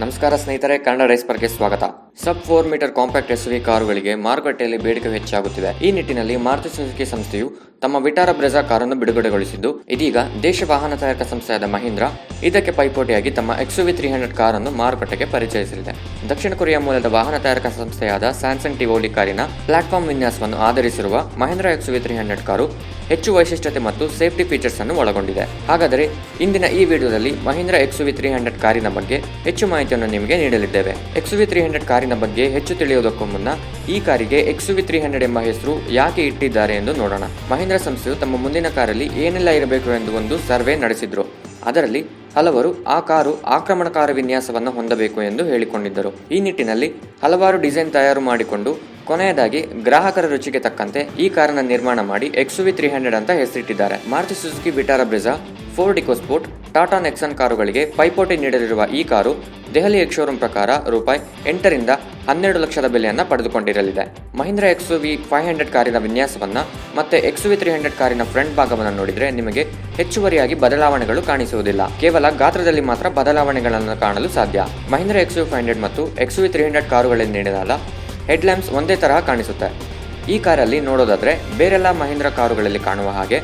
ನಮಸ್ಕಾರ ಸ್ನೇಹಿತರೆ ಕನ್ನಡ ರೈಸ್ ಪರ್ಗೆ ಸ್ವಾಗತ. Sub four metre compact SUV ಕಾರುಗಳಿಗೆ ಮಾರುಕಟ್ಟೆಯಲ್ಲಿ ಬೇಡಿಕೆ ಹೆಚ್ಚಾಗುತ್ತಿದೆ. ಈ ನಿಟ್ಟಿನಲ್ಲಿ ಮಾರುತಿ ಸುಜುಕಿ ಸಂಸ್ಥೆಯು ತಮ್ಮ ವಿಟಾರ ಬ್ರೆಜಾ ಕಾರನ್ನು ಬಿಡುಗಡೆಗೊಳಿಸಿದ್ದು, ಇದೀಗ ದೇಶ ವಾಹನ ತಯಾರಕ ಸಂಸ್ಥೆಯಾದ ಮಹೀಂದ್ರ ಇದಕ್ಕೆ ಪೈಪೋಟಿಯಾಗಿ ತಮ್ಮ ಎಕ್ಸುವಿ ತ್ರೀ ಹಂಡ್ರೆಡ್ ಕಾರನ್ನು ಮಾರುಕಟ್ಟೆಗೆ ಪರಿಚಯಿಸಲಿದೆ. ದಕ್ಷಿಣ ಕೊರಿಯಾ ಮೂಲದ ವಾಹನ ತಯಾರಕ ಸಂಸ್ಥೆಯಾದ ಸ್ಯಾಮ್ಸಂಗ್ ಟಿವೋಲಿ ಕಾರಿನ ಪ್ಲಾಟ್ಫಾರ್ಮ್ ವಿನ್ಯಾಸವನ್ನು ಆಧರಿಸಿರುವ ಮಹೀಂದ್ರ ಎಕ್ಸುವಿ ತ್ರೀ ಹಂಡ್ರೆಡ್ ಕಾರು ಹೆಚ್ಚು ವೈಶಿಷ್ಟ್ಯತೆ ಮತ್ತು ಸೇಫ್ಟಿ ಫೀಚರ್ಸ್ ಅನ್ನು ಒಳಗೊಂಡಿದೆ. ಹಾಗಾದರೆ ಇಂದಿನ ಈ ವಿಡಿಯೋದಲ್ಲಿ ಮಹೀಂದ್ರ ಎಕ್ಸುವಿ ತ್ರೀ ಹಂಡ್ರೆಡ್ ಕಾರಿನ ಬಗ್ಗೆ ಹೆಚ್ಚು ಮಾಹಿತಿಯನ್ನು ನಿಮಗೆ ನೀಡಲಿದ್ದೇವೆ. ಎಕ್ಸುವಿ ತ್ರೀ ಹಂಡ್ರೆಡ್ ಬಗ್ಗೆ ಹೆಚ್ಚು ತಿಳಿಯುವುದಕ್ಕೂ ಮುನ್ನ ಈ ಕಾರಿಗೆ ಎಕ್ಸುವಿ ತ್ರೀ ಹಂಡ್ರೆಡ್ ಎಂಬ ಹೆಸರು ಯಾಕೆ ಇಟ್ಟಿದ್ದಾರೆ ಎಂದು ನೋಡೋಣ. ಮಹೇಂದ್ರ ಸಂಸ್ಥೆಯು ತಮ್ಮ ಮುಂದಿನ ಕಾರಲ್ಲಿ ಏನೆಲ್ಲ ಇರಬೇಕು ಎಂದು ಒಂದು ಸರ್ವೆ ನಡೆಸಿದ್ರು. ಅದರಲ್ಲಿ ಹಲವರು ಆ ಕಾರು ಆಕ್ರಮಣಕಾರ ವಿನ್ಯಾಸವನ್ನು ಹೊಂದಬೇಕು ಎಂದು ಹೇಳಿಕೊಂಡಿದ್ದರು. ಈ ನಿಟ್ಟಿನಲ್ಲಿ ಹಲವಾರು ಡಿಸೈನ್ ತಯಾರು ಮಾಡಿಕೊಂಡು ಕೊನೆಯದಾಗಿ ಗ್ರಾಹಕರ ರುಚಿಗೆ ತಕ್ಕಂತೆ ಈ ಕಾರನ್ನ ನಿರ್ಮಾಣ ಮಾಡಿ ಎಕ್ಸುವಿ ತ್ರೀ ಹಂಡ್ರೆಡ್ ಅಂತ ಹೆಸರಿಟ್ಟಿದ್ದಾರೆ. Maruti Suzuki Vitara Brezza, Ford EcoSport, Tata Nexon ಕಾರುಗಳಿಗೆ ಪೈಪೋಟಿ ನೀಡಲಿರುವ ಈ ಕಾರು ದೆಹಲಿ ಎಕ್ಶೋರೂಮ್ ಪ್ರಕಾರ ರೂಪಾಯಿ ಎಂಟರಿಂದ ಹನ್ನೆರಡು ಲಕ್ಷದ ಬೆಲೆಯನ್ನು ಪಡೆದುಕೊಂಡಿರಲಿದೆ. ಮಹೀಂದ್ರ ಎಕ್ಸುವಿ ಫೈವ್ ಹಂಡ್ರೆಡ್ ಕಾರಿನ ವಿನ್ಯಾಸವನ್ನು ಮತ್ತೆ ಎಕ್ಸುವಿ ತ್ರೀ ಹಂಡ್ರೆಡ್ ಕಾರಿನ ಫ್ರಂಟ್ ಭಾಗವನ್ನು ನೋಡಿದರೆ ನಿಮಗೆ ಹೆಚ್ಚುವರಿಯಾಗಿ ಬದಲಾವಣೆಗಳು ಕಾಣಿಸುವುದಿಲ್ಲ. ಕೇವಲ ಗಾತ್ರದಲ್ಲಿ ಮಾತ್ರ ಬದಲಾವಣೆಗಳನ್ನು ಕಾಣಲು ಸಾಧ್ಯ. ಮಹೀಂದ್ರ ಎಕ್ಸುವಿ ಫೈವ್ ಹಂಡ್ರೆಡ್ ಮತ್ತು ಎಕ್ಸುವಿ ತ್ರೀ ಹಂಡ್ರೆಡ್ ಕಾರುಗಳಲ್ಲಿ ನೀಡಲಾದ ಹೆಡ್ಲ್ಯಾಂಪ್ಸ್ ಒಂದೇ ತರಹ ಕಾಣಿಸುತ್ತೆ. ಈ ಕಾರಲ್ಲಿ ನೋಡೋದಾದರೆ ಬೇರೆಲ್ಲ ಮಹೀಂದ್ರ ಕಾರುಗಳಲ್ಲಿ ಕಾಣುವ ಹಾಗೆ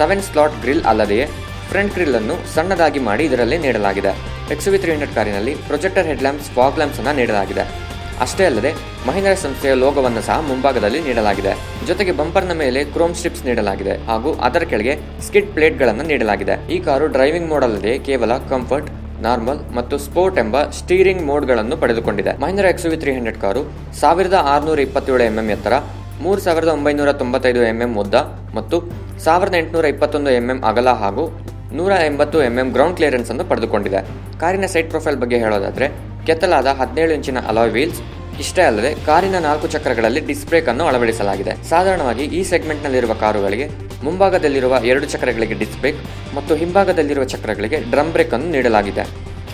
ಸೆವೆನ್ ಸ್ಲಾಟ್ ಗ್ರಿಲ್ ಅಲ್ಲದೆಯೇ ಫ್ರಂಟ್ ಗ್ರಿಲ್ ಅನ್ನು ಸಣ್ಣದಾಗಿ ಮಾಡಿ ಇದರಲ್ಲಿ ನೀಡಲಾಗಿದೆ. ಎಕ್ಸುವಿ ತ್ರೀ ಹಂಡ್ರೆಡ್ ಕಾರಿನಲ್ಲಿ ಪ್ರೊಜೆಕ್ಟರ್ ಹೆಡ್ಲ್ಯಾಂಪ್ಸ್ ಫಾಗ್ ಲ್ಯಾಂಪ್ಸ್ ಅನ್ನು ನೀಡಲಾಗಿದೆ. ಅಷ್ಟೇ ಅಲ್ಲದೆ, ಮಹೀಂದ್ರ ಸಂಸ್ಥೆಯ ಲೋಗವನ್ನು ಸಹ ಮುಂಭಾಗದಲ್ಲಿ ನೀಡಲಾಗಿದೆ. ಜೊತೆಗೆ ಬಂಪರ್ನ ಮೇಲೆ ಕ್ರೋಮ್ ಸ್ಟ್ರಿಪ್ಸ್ ನೀಡಲಾಗಿದೆ ಹಾಗೂ ಅದರ ಕೆಳಗೆ ಸ್ಕಿಡ್ ಪ್ಲೇಟ್ಗಳನ್ನು ನೀಡಲಾಗಿದೆ. ಈ ಕಾರು ಡ್ರೈವಿಂಗ್ ಮೋಡ್ ಅಲ್ಲದೆ ಕೇವಲ ಕಂಫರ್ಟ್ ನಾರ್ಮಲ್ ಮತ್ತು ಸ್ಪೋರ್ಟ್ ಎಂಬ ಸ್ಟೀರಿಂಗ್ ಮೋಡ್ಗಳನ್ನು ಪಡೆದುಕೊಂಡಿದೆ. ಮಹೀಂದ್ರ ಎಕ್ಸುವಿ ತ್ರೀ ಹಂಡ್ರೆಡ್ ಕಾರು ಸಾವಿರದ ಆರುನೂರ ಇಪ್ಪತ್ತೇಳು ಎಂಎಂ ಎತ್ತರ, ಮೂರು ಸಾವಿರದ ಒಂಬೈನೂರ ತೊಂಬತ್ತೈದು ಎಂಎಂ ಉದ್ದ ಮತ್ತು ಸಾವಿರದ ಎಂಟುನೂರ ಇಪ್ಪತ್ತೊಂದು ಎಂಎಂ ಅಗಲ ಹಾಗೂ ನೂರ ಎಂಬತ್ತು ಎಂಎಂ ಗ್ರೌಂಡ್ ಕ್ಲಿಯರೆನ್ಸ್ ಅನ್ನು ಪಡೆದುಕೊಂಡಿದೆ. ಕಾರಿನ ಸೈಡ್ ಪ್ರೊಫೈಲ್ ಬಗ್ಗೆ ಹೇಳೋದಾದ್ರೆ, ಕೆತ್ತಲಾದ ಹದಿನೇಳು ಇಂಚಿನ ಅಲಾಯ್ ವೀಲ್ಸ್ ಇಷ್ಟೇ ಅಲ್ಲದೆ ಕಾರಿನ ನಾಲ್ಕು ಚಕ್ರಗಳಲ್ಲಿ ಡಿಸ್ ಬ್ರೇಕ್ ಅನ್ನು ಅಳವಡಿಸಲಾಗಿದೆ. ಸಾಧಾರಣವಾಗಿ ಈ ಸೆಗ್ಮೆಂಟ್ನಲ್ಲಿರುವ ಕಾರುಗಳಿಗೆ ಮುಂಭಾಗದಲ್ಲಿರುವ ಎರಡು ಚಕ್ರಗಳಿಗೆ ಡಿಸ್ ಬ್ರೇಕ್ ಮತ್ತು ಹಿಂಭಾಗದಲ್ಲಿರುವ ಚಕ್ರಗಳಿಗೆ ಡ್ರಮ್ ಬ್ರೇಕ್ ಅನ್ನು ನೀಡಲಾಗಿದೆ.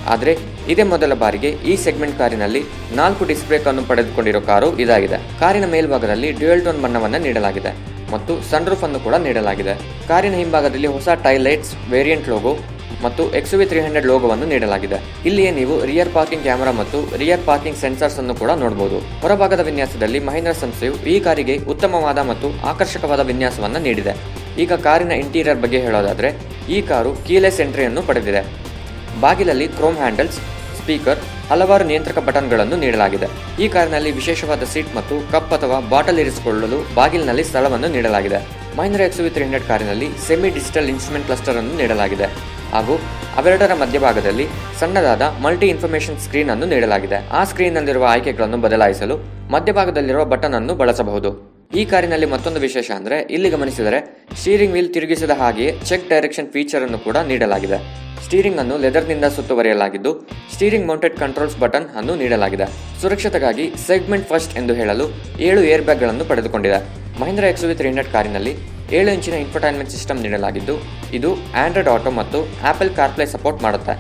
ಆದರೆ, ಇದೇ ಮೊದಲ ಬಾರಿಗೆ ಈ ಸೆಗ್ಮೆಂಟ್ ಕಾರಿನಲ್ಲಿ ನಾಲ್ಕು ಡಿಸ್ ಬ್ರೇಕ್ ಅನ್ನು ಪಡೆದುಕೊಂಡಿರೋ ಕಾರು ಇದಾಗಿದೆ. ಕಾರಿನ ಮೇಲ್ಭಾಗದಲ್ಲಿ ಡ್ಯುಯಲ್ ಟೋನ್ ಬಣ್ಣವನ್ನು ನೀಡಲಾಗಿದೆ. ಮತ್ತು ಸನ್ರೂಫ್ ಅನ್ನು ಕೂಡ ನೀಡಲಾಗಿದೆ. ಕಾರಿನ ಹಿಂಭಾಗದಲ್ಲಿ ಹೊಸ ಟೈಲೈಟ್ಸ್ ಲೈಟ್ಸ್ ವೇರಿಯಂಟ್ ಲೋಗೋ ಮತ್ತು ಎಕ್ಸುವಿ ತ್ರೀ ಹಂಡ್ರೆಡ್ ಲೋಗೋವನ್ನು ನೀಡಲಾಗಿದೆ. ಇಲ್ಲಿಯೇ ನೀವು ರಿಯರ್ ಪಾರ್ಕಿಂಗ್ ಕ್ಯಾಮೆರಾ ಮತ್ತು ರಿಯರ್ ಪಾರ್ಕಿಂಗ್ ಸೆನ್ಸರ್ಸ್ ಅನ್ನು ಕೂಡ ನೋಡಬಹುದು ಹೊರಭಾಗದ ವಿನ್ಯಾಸದಲ್ಲಿ ಮಹೇಂದ್ರ ಸಂಸ್ಥೆಯು ಈ ಕಾರಿಗೆ ಉತ್ತಮವಾದ ಮತ್ತು ಆಕರ್ಷಕವಾದ ವಿನ್ಯಾಸವನ್ನು ನೀಡಿದೆ. ಈಗ ಕಾರಿನ ಇಂಟೀರಿಯರ್ ಬಗ್ಗೆ ಹೇಳೋದಾದರೆ, ಈ ಕಾರು ಕೀಲೆಸ್ ಎಂಟ್ರಿಯನ್ನು ಪಡೆದಿದೆ. ಬಾಗಿಲಲ್ಲಿ ಕ್ರೋಮ್ ಹ್ಯಾಂಡಲ್ಸ್ ಸ್ಪೀಕರ್, ಹಲವಾರು ನಿಯಂತ್ರಕ ಬಟನ್ಗಳನ್ನು ನೀಡಲಾಗಿದೆ. ಈ ಕಾರಿನಲ್ಲಿ ವಿಶೇಷವಾದ ಸೀಟ್ ಮತ್ತು ಕಪ್ ಅಥವಾ ಬಾಟಲ್ ಇರಿಸಿಕೊಳ್ಳಲು ಬಾಗಿಲಿನಲ್ಲಿ ಸ್ಥಳವನ್ನು ನೀಡಲಾಗಿದೆ. ಮಹಿಂದ್ರ ಎಕ್ಸುವಿ ತ್ರೀ ಹಂಡ್ರೆಡ್ ಕಾರಿನಲ್ಲಿ ಸೆಮಿ ಡಿಜಿಟಲ್ ಇನ್ಸ್ಟ್ರೂಮೆಂಟ್ ಕ್ಲಸ್ಟರ್ ಅನ್ನು ನೀಡಲಾಗಿದೆ. ಹಾಗೂ ಅವೆರಡರ ಮಧ್ಯಭಾಗದಲ್ಲಿ ಸಣ್ಣದಾದ ಮಲ್ಟಿ ಇನ್ಫಾರ್ಮೇಶನ್ ಸ್ಕ್ರೀನ್ ಅನ್ನು ನೀಡಲಾಗಿದೆ. ಆ ಸ್ಕ್ರೀನ್ನಲ್ಲಿರುವ ಆಯ್ಕೆಗಳನ್ನು ಬದಲಾಯಿಸಲು ಮಧ್ಯಭಾಗದಲ್ಲಿರುವ ಬಟನ್ ಅನ್ನು ಬಳಸಬಹುದು. ಈ ಕಾರಿನಲ್ಲಿ ಮತ್ತೊಂದು ವಿಶೇಷ ಅಂದ್ರೆ ಇಲ್ಲಿ ಗಮನಿಸಿದರೆ ಸ್ಟೀರಿಂಗ್ ವೀಲ್ ತಿರುಗಿಸಿದ ಹಾಗೆ ಚೆಕ್ ಡೈರೆಕ್ಷನ್ ಫೀಚರ್ ಅನ್ನು ಕೂಡ ನೀಡಲಾಗಿದೆ. ಸ್ಟೀರಿಂಗ್ ಅನ್ನು ಲೆದರ್ನಿಂದ ಸುತ್ತುವರಿಯಲಾಗಿದ್ದು ಸ್ಟೀರಿಂಗ್ ಮೌಂಟೆಡ್ ಕಂಟ್ರೋಲ್ಸ್ ಬಟನ್ ಅನ್ನು ನೀಡಲಾಗಿದೆ. ಸುರಕ್ಷತೆಗಾಗಿ ಸೆಗ್ಮೆಂಟ್ ಫಸ್ಟ್ ಎಂದು ಹೇಳಲು ಏಳು ಏರ್ ಬ್ಯಾಗ್ಗಳನ್ನು ಪಡೆದುಕೊಂಡಿದೆ. ಮಹೀಂದ್ರ ಎಕ್ಸುವಿ ತ್ರೀ ಕಾರಿನಲ್ಲಿ ಏಳು ಇಂಚಿನ ಇನ್ಫರ್ಟೈನ್ಮೆಂಟ್ ಸಿಸ್ಟಮ್ ನೀಡಲಾಗಿದ್ದು, ಇದು ಆಂಡ್ರಾಯ್ಡ್ ಆಟೋ ಮತ್ತು ಆಪಲ್ ಕಾರ್ಪ್ಲೇ ಸಪೋರ್ಟ್ ಮಾಡುತ್ತೆ.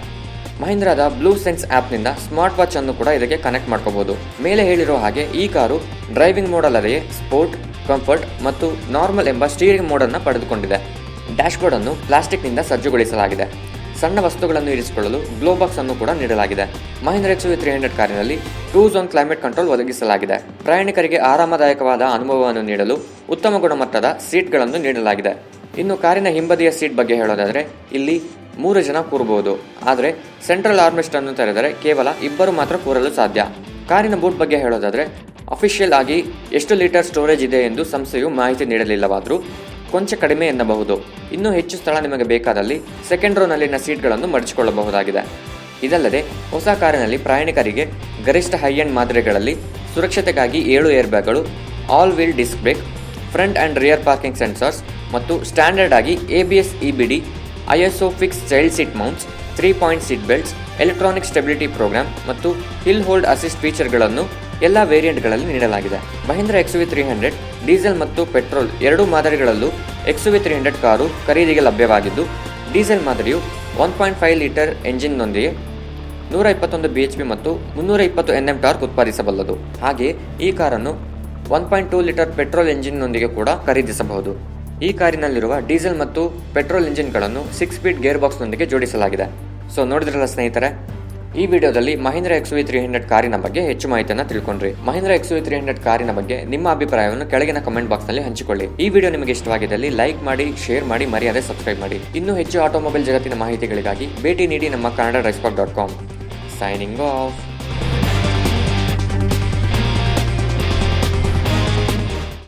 ಮಹೀಂದ್ರಾದ ಬ್ಲೂ ಸೆನ್ಸ್ ಆ್ಯಪ್ನಿಂದ ಸ್ಮಾರ್ಟ್ ವಾಚ್ ಅನ್ನು ಕೂಡ ಇದಕ್ಕೆ ಕನೆಕ್ಟ್ ಮಾಡ್ಕೋಬಹುದು ಮೇಲೆ ಹೇಳಿರೋ ಹಾಗೆ ಈ ಕಾರು ಡ್ರೈವಿಂಗ್ ಮೋಡ್ ಅಲ್ಲದೆ ಸ್ಪೋರ್ಟ್, ಕಂಫರ್ಟ್ ಮತ್ತು ನಾರ್ಮಲ್ ಎಂಬ ಸ್ಟೀರಿಂಗ್ ಮೋಡ್ ಅನ್ನು ಪಡೆದುಕೊಂಡಿದೆ. ಡ್ಯಾಶ್ಬೋರ್ಡ್ ಅನ್ನು ಪ್ಲಾಸ್ಟಿಕ್ನಿಂದ ಸಜ್ಜುಗೊಳಿಸಲಾಗಿದೆ. ಸಣ್ಣ ವಸ್ತುಗಳನ್ನು ಇರಿಸಿಕೊಳ್ಳಲು ಗ್ಲೋ ಬಾಕ್ಸ್ ಅನ್ನು ಕೂಡ ನೀಡಲಾಗಿದೆ. ಮಹೀಂದ್ರ ಎಕ್ಸುವಿ ತ್ರೀ ಹಂಡ್ರೆಡ್ ಕಾರಿನಲ್ಲಿ ಟೂ ಆನ್ ಕ್ಲೈಮೇಟ್ ಕಂಟ್ರೋಲ್ ಒದಗಿಸಲಾಗಿದೆ. ಪ್ರಯಾಣಿಕರಿಗೆ ಆರಾಮದಾಯಕವಾದ ಅನುಭವವನ್ನು ನೀಡಲು ಉತ್ತಮ ಗುಣಮಟ್ಟದ ಸೀಟ್ಗಳನ್ನು ನೀಡಲಾಗಿದೆ. ಇನ್ನು ಕಾರಿನ ಹಿಂಬದಿಯ ಸೀಟ್ ಬಗ್ಗೆ ಹೇಳೋದಾದರೆ ಇಲ್ಲಿ ಮೂರು ಜನ ಕೂರಬಹುದು ಆದರೆ ಸೆಂಟ್ರಲ್ ಆರ್ಮಿಸ್ಟ್ ಅನ್ನು ತೆರೆದರೆ ಕೇವಲ ಇಬ್ಬರು ಮಾತ್ರ ಕೂರಲು ಸಾಧ್ಯ. ಕಾರಿನ ಬೂಟ್ ಬಗ್ಗೆ ಹೇಳೋದಾದರೆ, ಅಫಿಷಿಯಲ್ ಆಗಿ ಎಷ್ಟು ಲೀಟರ್ ಸ್ಟೋರೇಜ್ ಇದೆ ಎಂದು ಸಂಸ್ಥೆಯು ಮಾಹಿತಿ ನೀಡಲಿಲ್ಲವಾದರೂ ಕೊಂಚ ಕಡಿಮೆ ಎನ್ನಬಹುದು. ಇನ್ನೂ ಹೆಚ್ಚು ಸ್ಥಳ ನಿಮಗೆ ಬೇಕಾದಲ್ಲಿ ಸೆಕೆಂಡ್ ರೋನಲ್ಲಿನ ಸೀಟ್ಗಳನ್ನು ಮಡಚಿಕೊಳ್ಳಬಹುದಾಗಿದೆ. ಇದಲ್ಲದೆ, ಹೊಸ ಕಾರಿನಲ್ಲಿ ಪ್ರಯಾಣಿಕರಿಗೆ ಗರಿಷ್ಠ ಹೈ ಎಂಡ್ ಮಾದರಿಗಳಲ್ಲಿ ಸುರಕ್ಷತೆಗಾಗಿ ಏಳು air ಬ್ಯಾಗ್ಗಳು all wheel disc brake front and rear parking sensors ಮತ್ತು ಸ್ಟ್ಯಾಂಡರ್ಡ್ ಆಗಿ A B S E B D ISOFIX child seat mounts, three point seat belts, electronic stability programme ಮತ್ತು ಹಿಲ್ ಹೋಲ್ಡ್ ಅಸಿಸ್ಟ್ ಫೀಚರ್ಗಳನ್ನು ಎಲ್ಲ ವೇರಿಯಂಟ್ಗಳಲ್ಲಿ ನೀಡಲಾಗಿದೆ. Mahindra XUV three hundred diesel ಮತ್ತು petrol ಎರಡೂ ಮಾದರಿಗಳಲ್ಲೂ ಎಕ್ಸುವಿ ತ್ರೀ ಹಂಡ್ರೆಡ್ ಕಾರು ಖರೀದಿಗೆ ಲಭ್ಯವಾಗಿದ್ದು, ಡೀಸೆಲ್ ಮಾದರಿಯು ಒನ್ ಪಾಯಿಂಟ್ ಫೈವ್ ಲೀಟರ್ ಎಂಜಿನ್ನೊಂದಿಗೆ ನೂರ ಇಪ್ಪತ್ತೊಂದು ಬಿ ಎಚ್ ಪಿ ಮತ್ತು ಮುನ್ನೂರ ಇಪ್ಪತ್ತು ಎನ್ ಎಂ ಟಾರ್ಕ್ ಉತ್ಪಾದಿಸಬಲ್ಲದು. ಹಾಗೆ ಈ ಕಾರನ್ನು one point two litre petrol ಎಂಜಿನ್ನೊಂದಿಗೆ ಕೂಡ ಖರೀದಿಸಬಹುದು. ಈ ಕಾರಿನಲ್ಲಿರುವ ಡೀಸೆಲ್ ಮತ್ತು ಪೆಟ್ರೋಲ್ ಇಂಜಿನ್ಗಳನ್ನು ಸಿಕ್ಸ್ ಸ್ಪೀಡ್ ಗೇರ್ ಬಾಕ್ಸ್ನೊಂದಿಗೆ ಜೋಡಿಸಲಾಗಿದೆ. ಸೊ ನೋಡಿದ್ರಲ್ಲ ಸ್ನೇಹಿತರೆ, ಈ ವಿಡಿಯೋದಲ್ಲಿ Mahindra X V three hundred ಕಾರಿನ ಬಗ್ಗೆ ಹೆಚ್ಚು ಮಾಹಿತಿಯನ್ನು ತಿಳ್ಕೊಂಡ್ರಿ. Mahindra X V three hundred ಕಾರಿನ ಬಗ್ಗೆ ನಿಮ್ಮ ಅಭಿಪ್ರಾಯವನ್ನು ಕೆಳಗಿನ ಕಮೆಂಟ್ ಬಾಕ್ಸ್ನಲ್ಲಿ ಹಂಚಿಕೊಳ್ಳಿ. ಈ ವಿಡಿಯೋ ನಿಮಗೆ ಇಷ್ಟವಾಗಿದ್ದಲ್ಲಿ ಲೈಕ್ ಮಾಡಿ ಶೇರ್ ಮಾಡಿ, ಮರ್ಯಾದೆ ಸಬ್ಸ್ಕ್ರೈಬ್ ಮಾಡಿ. ಇನ್ನೂ ಹೆಚ್ಚು ಆಟೋಮೊಬೈಲ್ ಜಗತ್ತಿನ ಮಾಹಿತಿಗಳಿಗಾಗಿ ಭೇಟಿ ನೀಡಿ ನಮ್ಮ Kannada DriveSpark dot com signing off